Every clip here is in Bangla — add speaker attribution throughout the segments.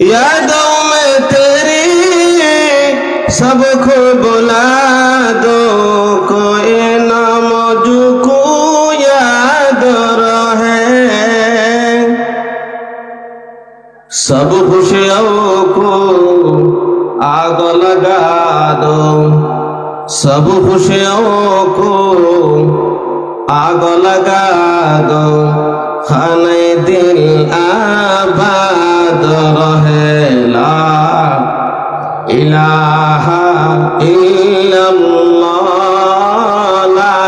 Speaker 1: यादों में तेरी सबको बुला दो, कोई ना मुझको याद रहे। सब खुशियों को आग लगा दो, सब खुशियों को आग लगा दो। खाने दिल محمد رهلا إله إلا الله. لا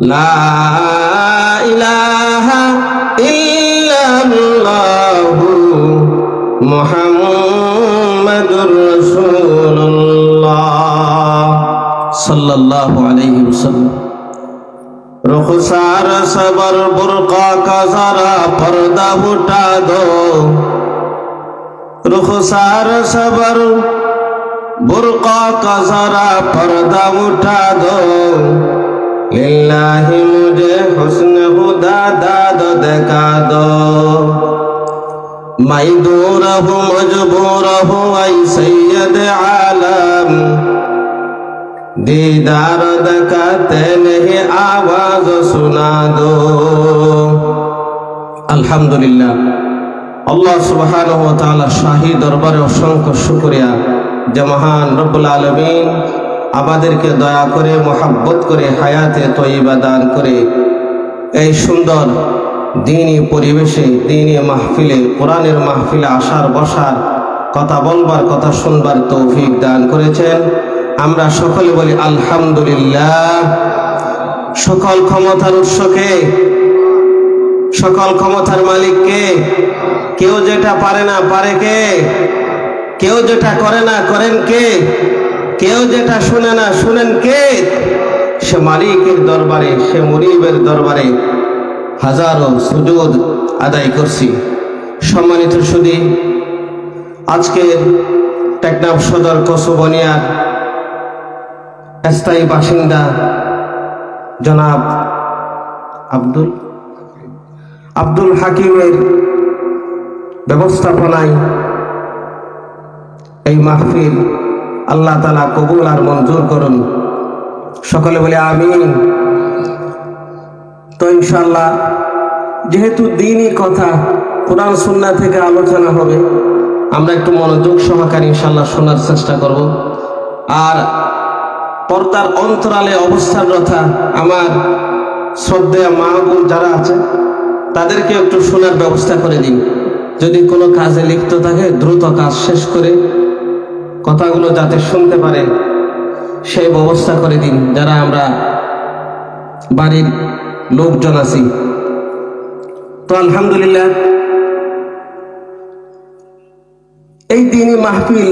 Speaker 1: لا إله إلا الله. محمد رسول الله. صلى الله عليه وسلم. रुखसार सबर बुरका का जरा पर्दा उठा दो रुखसार सबर बुरका का जरा पर्दा उठा दो लिल्लाहि मुझे हुस्न खुदा दाद दिखा दो मैं दूर हूँ मजबूर हूँ ऐ सैयद आलम দিদার دکتے نہیں آواز سنا دو আলহামদুলিল্লাহ আল্লাহ সুবাহান ও তালা শাহী দরবারে অসংখ্য শুক্রিয়া যে মহান রব্বুল আলমিন আমাদেরকে দয়া করে, মোহাব্বত করে, হায়াতে তৈবা দান করে। এই সুন্দর দিনই পরিবেশে দিনই মাহফিলে, কোরআনের মাহফিলে আসার বসার কথা বলবার, কথা শুনবার তৌফিক দান করেছেন। আমরা সকলে বলি আলহামদুলিল্লাহ। সকল ক্ষমতার উৎসকে সকল ক্ষমতার মালিককে কেউ যেটা পারে না পারে কে? কেউ যেটা করে না করেন কে? কেউ যেটা শুনে না শুনেন কে? সে মালিকের দরবারে, সে মরিবের দরবারে হাজারো সুযোগ আদায় করছি। সম্মানিত সুদী, আজকের টেকনাফ সদর কসুবনিয়ার স্থায়ী বাসিন্দা জনাব আব্দুল আব্দুল হাকিমের ব্যবস্থাপনায় এই মাহফিল আল্লাহ তালা কবুল আর মঞ্জুর করুন। সকলে বলে আমিন। তো ইনশাল্লাহ যেহেতু দিনই কথা, কোরআন সুন্না থেকে আলোচনা হবে, আমরা একটু মনোযোগ সহকারে ইনশাল্লাহ শোনার চেষ্টা করব। আর পর্দার অন্তরালে অবস্থানরতা আমার শ্রদ্ধেয় মা বোন যারা আছে, তাদেরকে একটু শোনার ব্যবস্থা করে দিন। যদি কোনো কাজে লিপ্ত থাকে, দ্রুত কাজ শেষ করে কথাগুলো যাতে শুনতে পারে, সেই ব্যবস্থা করে দিন, যারা আমরা বাড়ির লোকজন আছি। তো আলহামদুলিল্লাহ, এই দিনই মাহফিল